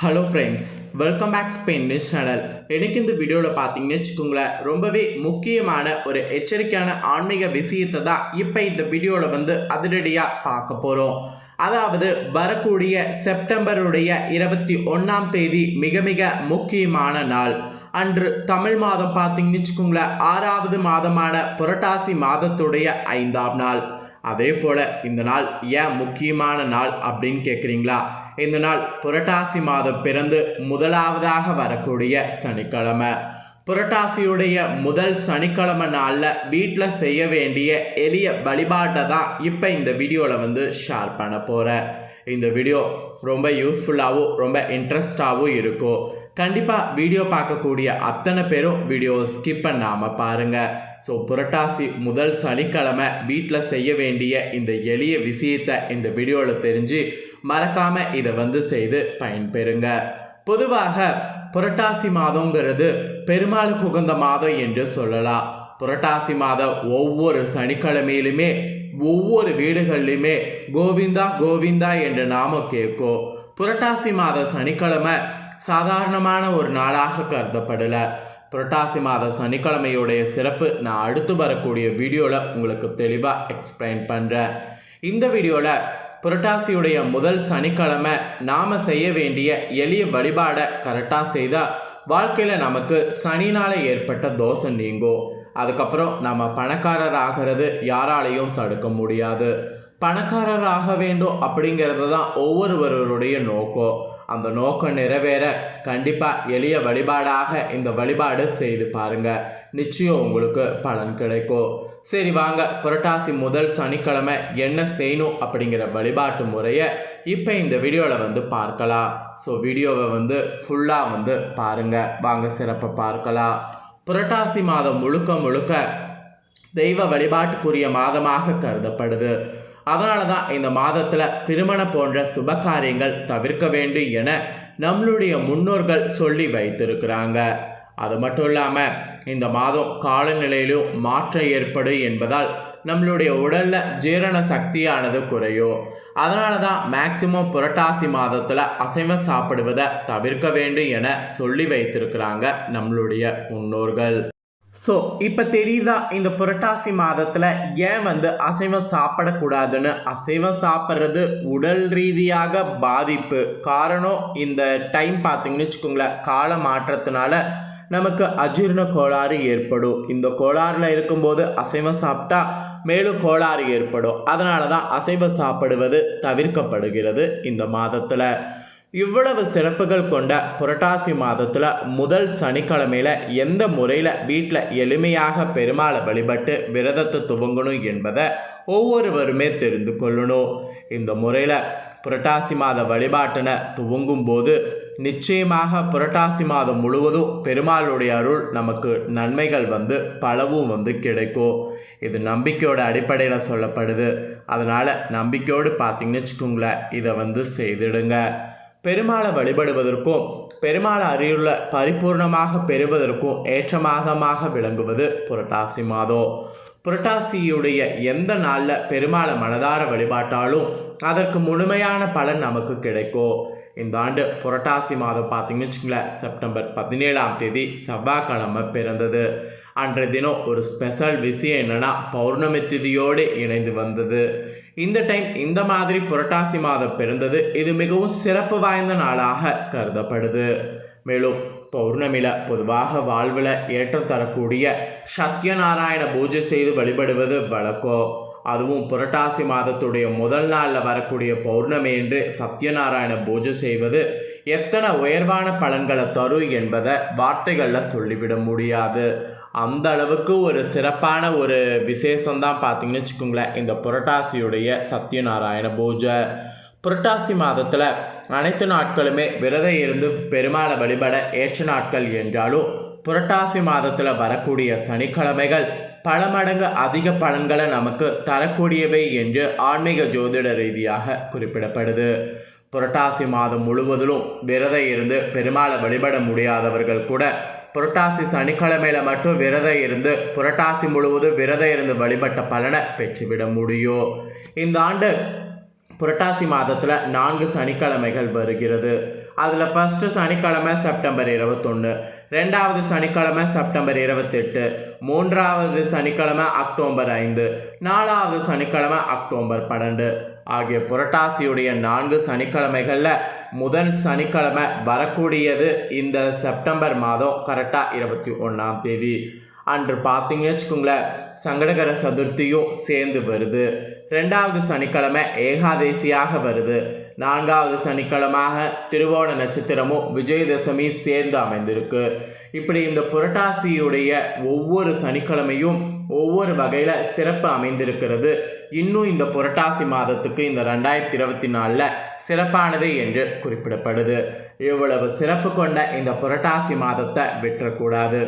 Hello friends welcome back Spain news channel எனக்கு இந்த வீடியோவில் பார்த்தீங்கன்னு வச்சுக்கோங்களேன் ரொம்பவே முக்கியமான ஒரு எச்சரிக்கையான ஆன்மீக விஷயத்தை தான் இப்போ இந்த வீடியோவில் வந்து அதிரடியாக பார்க்க போகிறோம் அதாவது வரக்கூடிய செப்டம்பருடைய இருபத்தி ஒன்றாம் தேதி மிக மிக முக்கியமான நாள். அன்று தமிழ் மாதம் பார்த்தீங்கன்னு வச்சுக்கோங்களேன் ஆறாவது மாதமான புரட்டாசி மாதத்துடைய ஐந்தாம் நாள். அதே போல் இந்த நாள் ஏன் முக்கியமான நாள் அப்படின்னு கேட்குறீங்களா இந்த நாள் புரட்டாசி மாதம் பிறந்து முதலாவதாக வரக்கூடிய சனிக்கிழமை. புரட்டாசியுடைய முதல் சனிக்கிழமை நாளில் வீட்டில் செய்ய வேண்டிய எளிய வழிபாட்டை தான் இப்போ இந்த வீடியோவில் வந்து ஷேர் பண்ண போகிறேன் இந்த வீடியோ ரொம்ப யூஸ்ஃபுல்லாகவும் ரொம்ப இன்ட்ரெஸ்டாகவும் இருக்கும். கண்டிப்பாக வீடியோ பார்க்கக்கூடிய அத்தனை பேரும் வீடியோ ஸ்கிப் பண்ணாமல் பாருங்கள் ஸோ புரட்டாசி முதல் சனிக்கிழமை வீட்டில் செய்ய வேண்டிய இந்த எளிய விஷயத்தை இந்த வீடியோவில் தெரிஞ்சு மறக்காமல் இதை வந்து செய்து பயன்பெறுங்க. பொதுவாக புரட்டாசி மாதங்கிறது பெருமாளுக்கு உகந்த மாதம் என்று சொல்லலாம். புரட்டாசி மாதம் ஒவ்வொரு சனிக்கிழமையிலுமே ஒவ்வொரு வீடுகள்லையுமே கோவிந்தா கோவிந்தா என்ற நாம கேட்கும். புரட்டாசி மாத சனிக்கிழமை சாதாரணமான ஒரு நாளாக கருதப்படலை. புரட்டாசி மாத சனிக்கிழமையுடைய சிறப்பு நான் அடுத்து வரக்கூடிய வீடியோவில் உங்களுக்கு தெளிவாக எக்ஸ்பிளைன் பண்ணுறேன் இந்த வீடியோவில் புரட்டாசியுடைய முதல் சனிக்கிழமை நாம் செய்ய வேண்டிய எளிய வழிபாடை கரெக்டாக செய்தால் வாழ்க்கையில் நமக்கு சனினால் ஏற்பட்ட தோஷம் நீங்கும். அதுக்கப்புறம் நம்ம பணக்காரர் ஆகிறது யாராலையும் தடுக்க முடியாது. பணக்காரர் ஆக வேண்டும் அப்படிங்கிறது தான் ஒவ்வொருவருடைய நோக்கம். அந்த நோக்கம் நிறைவேற கண்டிப்பாக எளிய வழிபாடாக இந்த வழிபாடு செய்து பாருங்க. நிச்சயம் உங்களுக்கு பலன் கிடைக்கும். சரி வாங்க புரட்டாசி முதல் சனிக்கிழமை என்ன செய்யணும் அப்படிங்கிற வழிபாட்டு முறையை இப்போ இந்த வீடியோவில் வந்து பார்க்கலாம். ஸோ வீடியோவை வந்து ஃபுல்லாக வந்து பாருங்க. வாங்க சிறப்பை பார்க்கலாம். புரட்டாசி மாதம் முழுக்க முழுக்க தெய்வ வழிபாட்டுக்குரிய மாதமாக கருதப்படுது. அதனால தான் இந்த மாதத்தில் திருமணம் போன்ற சுப காரியங்கள் தவிர்க்க வேண்டும் என நம்மளுடைய முன்னோர்கள் சொல்லி வைத்திருக்கிறாங்க. அது மட்டும் இல்லாமல் இந்த மாதம் காலநிலையிலும் மாற்றம் ஏற்படும் என்பதால் நம்மளுடைய உடலில் ஜீரண சக்தியானது குறையும் அதனால தான் மேக்சிமம் புரட்டாசி மாதத்தில் அசைவம் சாப்பிடுவதை தவிர்க்க வேண்டும் என சொல்லி வைத்திருக்கிறாங்க நம்மளுடைய முன்னோர்கள். ஸோ இப்போ தெரியுதா இந்த புரட்டாசி மாதத்தில் ஏன் வந்து அசைவம் சாப்பிடக்கூடாதுன்னு? அசைவம் சாப்பிட்றது உடல் ரீதியாக பாதிப்பு. காரணம் இந்த டைம் பார்த்தீங்கன்னு வச்சுக்கோங்களேன் கால மாற்றத்தினால நமக்கு அஜீரண கோளாறு ஏற்படும். இந்த கோளாறில் இருக்கும்போது அசைவம் சாப்பிட்டா மேலும் கோளாறு ஏற்படும். அதனால தான் அசைவம் சாப்பிடுவது தவிர்க்கப்படுகிறது இந்த மாதத்தில். இவ்வளவு சிறப்புகள் கொண்ட புரட்டாசி மாதத்தில் முதல் சனிக்கிழமையில் எந்த முறையில் வீட்டில் எளிமையாக பெருமாளை வழிபட்டு விரதத்தை துவங்கணும் என்பதை ஒவ்வொருவருமே தெரிந்து கொள்ளணும். இந்த முறையில் புரட்டாசி மாத வழிபாட்டினை துவங்கும் போது நிச்சயமாக புரட்டாசி மாதம் முழுவதும் பெருமாளுடைய அருள் நமக்கு நன்மைகள் வந்து பலவும் வந்து கிடைக்கும். இது நம்பிக்கையோட அடிப்படையில் சொல்லப்படுது. அதனால் நம்பிக்கையோடு பார்த்தீங்கன்னு வச்சுக்கோங்களேன் இதை வந்து செய்திடுங்க. பெருமாளை வழிபடுவதற்கும் பெருமாள் அருளை பரிபூர்ணமாக பெறுவதற்கும் ஏற்ற மாதமாக விளங்குவது புரட்டாசி மாதம். புரட்டாசியுடைய எந்த நாளில் பெருமாளை மனதார வழிபாட்டாலும் அதற்கு முழுமையான பலன் நமக்கு கிடைக்கும். இந்த ஆண்டு புரட்டாசி மாதம் பார்த்தீங்கன்னு வச்சுங்களேன் செப்டம்பர் பதினேழாம் தேதி செவ்வாய்க்கிழமை பிறந்தது. அன்றைய தினம் ஒரு ஸ்பெஷல் விஷயம் என்னென்னா பௌர்ணமி திதியோடு இணைந்து வந்தது. இந்த டைம் இந்த மாதிரி புரட்டாசி மாதம் பிறந்தது இது மிகவும் சிறப்பு வாய்ந்த நாளாக கருதப்படுது. மேலும் பௌர்ணமியில் பொதுவாக வாழ்வில் ஏற்றம் தரக்கூடிய சத்யநாராயண பூஜை செய்து வழிபடுவது வழக்கம். அதுவும் புரட்டாசி மாதத்துடைய முதல் நாளில் வரக்கூடிய பௌர்ணமி என்று சத்யநாராயண பூஜை செய்வது எத்தனை உயர்வான பலன்களை தரும் என்பதை வார்த்தைகளில் சொல்லிவிட முடியாது. அந்த அளவுக்கு ஒரு சிறப்பான ஒரு விசேஷம்தான் பார்த்தீங்கன்னு வச்சுக்கோங்களேன் இந்த புரட்டாசியுடைய சத்யநாராயண பூஜை. புரட்டாசி மாதத்தில் அனைத்து நாட்களுமே விரதம் இருந்து பெருமாளை வழிபட ஏற்ற நாட்கள் என்றாலும் புரட்டாசி மாதத்தில் வரக்கூடிய சனிக்கிழமைகள் பல மடங்கு அதிக பலன்களை நமக்கு தரக்கூடியவை என்று ஆன்மீக ஜோதிட ரீதியாக குறிப்பிடப்படுது. புரட்டாசி மாதம் முழுவதிலும் விரதம் இருந்து பெருமாளை வழிபட முடியாதவர்கள் கூட புரட்டாசி சனிக்கிழமையில மட்டும் விரதம் இருந்து புரட்டாசி முழுவதும் விரதம் இருந்து வழிபட்ட பலனை பெற்றுவிட முடியும். இந்த ஆண்டு புரட்டாசி மாதத்தில் நான்கு சனிக்கிழமைகள் வருகிறது. அதில் ஃபஸ்ட்டு சனிக்கிழமை செப்டம்பர் இருபத்தொன்று ரெண்டாவது சனிக்கிழமை செப்டம்பர் இருபத்தெட்டு மூன்றாவது சனிக்கிழமை அக்டோபர் ஐந்து நாலாவது சனிக்கிழமை அக்டோபர் பன்னெண்டு. ஆகிய புரட்டாசியுடைய நான்கு சனிக்கிழமைகளில் முதல் சனிக்கிழமை வரக்கூடியது இந்த செப்டம்பர் மாதம் கரெக்டாக இருபத்தி ஒன்றாம் தேதி. அன்று பார்த்தீங்கன்னு வச்சுக்கோங்களேன் சங்கடகர சதுர்த்தியும் சேர்ந்து வருது. ரெண்டாவது சனிக்கிழமை ஏகாதேசியாக வருது. நான்காவது சனிக்கிழமாக திருவோண நட்சத்திரமும் விஜயதசமி சேர்ந்து அமைந்திருக்கு. இப்படி இந்த புரட்டாசியுடைய ஒவ்வொரு சனிக்கிழமையும் ஒவ்வொரு வகையில் சிறப்பு அமைந்திருக்கிறது. இன்னும் இந்த புரட்டாசி மாதத்துக்கு இந்த ரெண்டாயிரத்தி இருபத்தி நாலில் சிறப்பானது என்று குறிப்பிடப்படுது. இவ்வளவு சிறப்பு கொண்ட இந்த புரட்டாசி மாதத்தை விட்டுறக்கூடாது.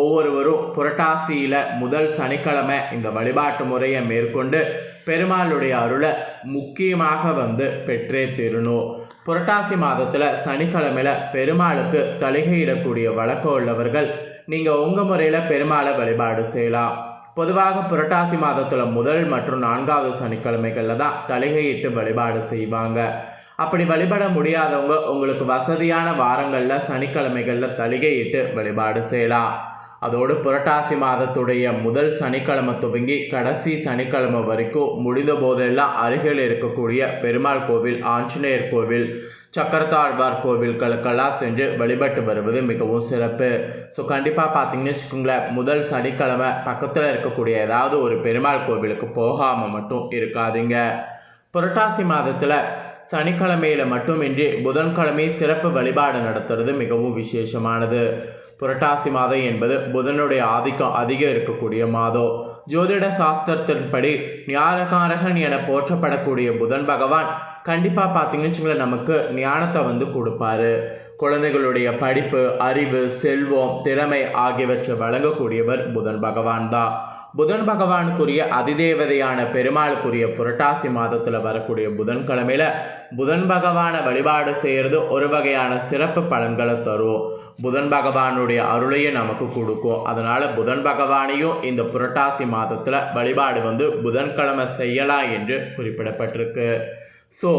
ஒவ்வொருவரும் புரட்டாசியில் முதல் சனிக்கிழமை இந்த வழிபாட்டு முறையை மேற்கொண்டு பெருமாளுடைய அருளை முக்கியமாக வந்து பெற்றே தீரணும். புரட்டாசி மாதத்தில் சனிக்கிழமையில் பெருமாளுக்கு தலிகையிடக்கூடிய வழக்கம் உள்ளவர்கள் நீங்கள் உங்கள் முறையில் பெருமாளை வழிபாடு செய்யலாம். பொதுவாக புரட்டாசி மாதத்தில் முதல் மற்றும் நான்காவது சனிக்கிழமைகளில் தான் தலிகையிட்டு வழிபாடு செய்வாங்க. அப்படி வழிபட முடியாதவங்க உங்களுக்கு வசதியான வாரங்களில் சனிக்கிழமைகளில் தலிகையிட்டு வழிபாடு செய்யலாம். அதோடு புரட்டாசி மாதத்துடைய முதல் சனிக்கிழமை துவங்கி கடைசி சனிக்கிழமை வரைக்கும் முடிந்த போதெல்லாம் அருகில் இருக்கக்கூடிய பெருமாள் கோவில் ஆஞ்சநேயர் கோவில் சக்கரத்தாழ்வார் கோவில்களுக்கெல்லாம் சென்று வழிபட்டு வருவது மிகவும் சிறப்பு. ஸோ கண்டிப்பாக பார்த்தீங்கன்னு வச்சுக்கோங்களேன் முதல் சனிக்கிழமை பக்கத்தில் இருக்கக்கூடிய ஏதாவது ஒரு பெருமாள் கோவிலுக்கு போகாமல் மட்டும் இருக்காதீங்க. புரட்டாசி மாதத்தில் சனிக்கிழமையில் மட்டுமின்றி புதன்கிழமை சிறப்பு வழிபாடு நடத்துறது மிகவும் விசேஷமானது. புரட்டாசி மாதம் என்பது புதனுடைய ஆதிக்கம் அதிகம் இருக்கக்கூடிய மாதம். ஜோதிட சாஸ்திரத்தின்படி ஞானகாரகன் என போற்றப்படக்கூடிய புதன் பகவான் கண்டிப்பாக பார்த்தீங்கன்னு வச்சுங்களேன் நமக்கு ஞானத்தை வந்து கொடுப்பாரு. குழந்தைகளுடைய படிப்பு அறிவு செல்வம் திறமை ஆகியவற்றை வழங்கக்கூடியவர் புதன் பகவான் தான். புதன் பகவானுக்குரிய அதிதேவதையான பெருமாளுக்குரிய புரட்டாசி மாதத்தில் வரக்கூடிய புதன்கிழமையில புதன் பகவானை வழிபாடு செய்கிறது ஒரு வகையான சிறப்பு பலன்களை தரும் புதன் பகவானுடைய அருளையும் நமக்கு கொடுக்கும். அதனால் புதன் பகவானையும் இந்த புரட்டாசி மாதத்தில் வழிபாடு வந்து புதன்கிழமை செய்யலாம் என்று குறிப்பிடப்பட்டிருக்கு. ஸோ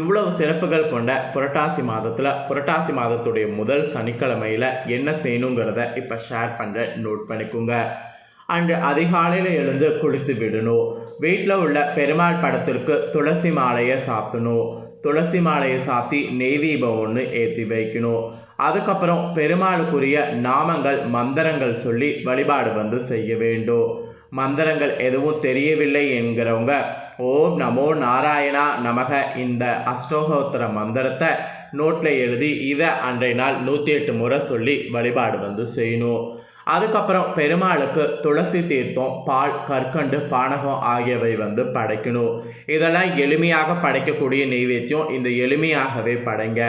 இவ்வளவு சிறப்புகள் கொண்ட புரட்டாசி மாதத்தில் புரட்டாசி மாதத்துடைய முதல் சனிக்கிழமையில் என்ன செய்யணுங்கிறத இப்போ ஷேர் பண்ணுற நோட் பண்ணிக்கோங்க. அன்று அதிகாலையில் எழுந்து குளித்து விடணும் வீட்டில் உள்ள பெருமாள் படத்திற்கு துளசி மாலையை சாத்தணும் துளசி மாலையை சாத்தி நெய் தீபம் ஒன்று ஏற்றி வைக்கணும் அதுக்கப்புறம் பெருமாளுக்குரிய நாமங்கள் மந்திரங்கள் சொல்லி வழிபாடு வந்து செய்ய வேண்டும் மந்திரங்கள் எதுவும் தெரியவில்லை என்கிறவங்க ஓம் நமோ நாராயணா நமக இந்த அஷ்டோகோத்திர மந்திரத்தை நோட்டில் எழுதி இதை அன்றைய நாள் நூற்றி எட்டு முறை சொல்லி வழிபாடு வந்து செய்யணும். அதுக்கப்புறம் பெருமாளுக்கு துளசி தீர்த்தம் பால் கற்கண்டு பானகம் ஆகியவை வந்து படைக்கணும். இதெல்லாம் எளிமையாக படைக்கக்கூடிய நெய்வேத்தியம். இந்த எளிமையாகவே படைங்க.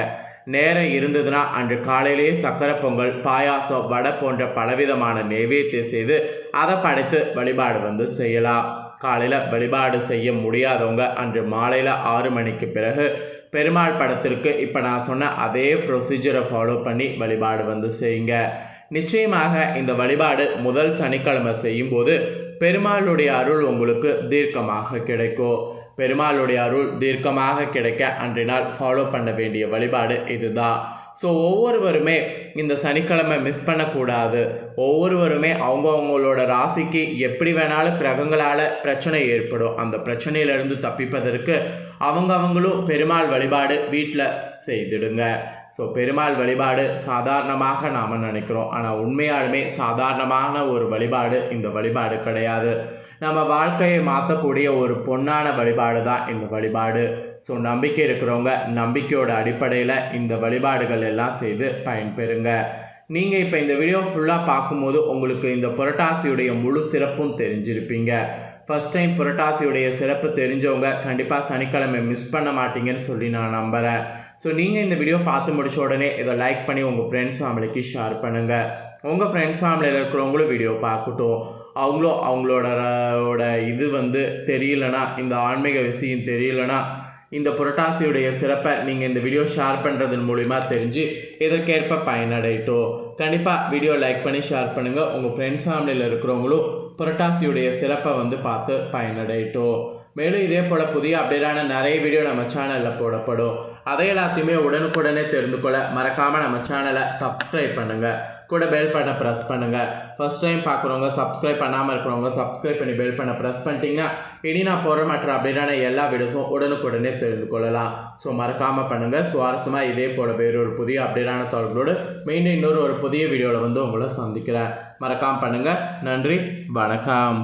நேரம் இருந்ததுன்னா அன்று காலையிலேயே சக்கரை பொங்கல் பாயாசம் வடை போன்ற பலவிதமான நெய்வேத்தியம் செய்து அதை படைத்து வழிபாடு வந்து செய்யலாம். காலையில் வழிபாடு செய்ய முடியாதவங்க அன்று மாலையில் ஆறு மணிக்கு பிறகு பெருமாள் படத்திற்கு இப்போ நான் சொன்ன அதே ப்ரொசீஜரை ஃபாலோ பண்ணி வழிபாடு வந்து செய்யுங்க. நிச்சயமாக இந்த வழிபாடு முதல் சனிக்கிழமை செய்யும்போது பெருமாளுடைய அருள் உங்களுக்கு தீர்க்கமாக கிடைக்கும். பெருமாளுடைய அருள் தீர்க்கமாக கிடைக்க அன்றைய நாள் ஃபாலோ பண்ண வேண்டிய வழிபாடு இதுதான். ஸோ ஒவ்வொருவருமே இந்த சனிக்கிழமை மிஸ் பண்ணக்கூடாது. ஒவ்வொருவருமே அவங்கவுங்களோட ராசிக்கு எப்படி வேணாலும் கிரகங்களால் பிரச்சனை ஏற்படும். அந்த பிரச்சனையிலிருந்து தப்பிப்பதற்கு அவங்கவங்களும் பெருமாள் வழிபாடு வீட்டில் செய்திடுங்க. ஸோ பெருமாள் வழிபாடு சாதாரணமாக நாம் நினைக்கிறோம். ஆனால் உண்மையாலுமே சாதாரணமான ஒரு வழிபாடு இந்த வழிபாடு கிடையாது. நம்ம வாழ்க்கையை மாற்றக்கூடிய ஒரு பொன்னான வழிபாடு தான் இந்த வழிபாடு. ஸோ நம்பிக்கை இருக்கிறவங்க நம்பிக்கையோட அடிப்படையில் இந்த வழிபாடுகள் எல்லாம் செய்து பயன்பெறுங்க. நீங்கள் இப்போ இந்த வீடியோ ஃபுல்லாக பார்க்கும்போது உங்களுக்கு இந்த புரட்டாசியுடைய முழு சிறப்பும் தெரிஞ்சிருப்பீங்க. ஃபஸ்ட் டைம் புரட்டாசியுடைய சிறப்பு தெரிஞ்சவங்க கண்டிப்பாக சனிக்கிழமை மிஸ் பண்ண மாட்டீங்கன்னு சொல்லி நான் நம்புகிறேன் ஸோ நீங்கள் இந்த வீடியோ பார்த்து முடிச்ச உடனே இதை லைக் பண்ணி உங்கள் ஃப்ரெண்ட்ஸ் ஃபேமிலிக்கு ஷேர் பண்ணுங்கள் உங்கள் ஃப்ரெண்ட்ஸ் ஃபேமிலியில் இருக்கிறவங்களும் வீடியோ பார்க்கட்டும். அவங்களும் அவங்களோட இது வந்து தெரியலனா இந்த ஆன்மீக விஷயம் தெரியலனா இந்த புரட்டாசியுடைய சிறப்பை நீங்கள் இந்த வீடியோ ஷேர் பண்ணுறதன் மூலிமா தெரிஞ்சு இதற்கேற்ப பயனடையட்டும். கண்டிப்பாக வீடியோ லைக் பண்ணி ஷேர் பண்ணுங்கள் உங்கள் ஃப்ரெண்ட்ஸ் ஃபேமிலியில் இருக்கிறவங்களும் புரட்டாசியுடைய சிறப்பை வந்து பார்த்து பயனடையட்டும். மேலும் இதே போல் புதிய அப்டேட்டான நிறைய வீடியோ நம்ம சேனலில் போடப்படும். அதை எல்லாத்தையுமே உடனுக்குடனே தெரிந்து கொள்ள மறக்காமல் நம்ம சேனலை சப்ஸ்கிரைப் பண்ணுங்கள் கூட பெல் பட்டனை ப்ரெஸ் பண்ணுங்கள் ஃபஸ்ட் டைம் பார்க்குறவங்க சப்ஸ்கிரைப் பண்ணாமல் இருக்கிறவங்க சப்ஸ்கிரைப் பண்ணி பெல் பண்ண ப்ரெஸ் பண்ணிட்டீங்கன்னா இனி நான் போகிற மற்ற அப்டேட்டான எல்லா வீடியோஸும் உடனுக்குடனே தெரிந்து கொள்ளலாம். ஸோ மறக்காமல் பண்ணுங்கள் சுவாரஸ்யமாக இதே போல் வேறொரு புதிய அப்டேட்டான தொடர்களோடு மீண்டும் இன்னொரு ஒரு புதிய வீடியோவில் வந்து உங்களை சந்திக்கிறேன். மறக்காமல் பண்ணுங்கள் நன்றி. வணக்கம்.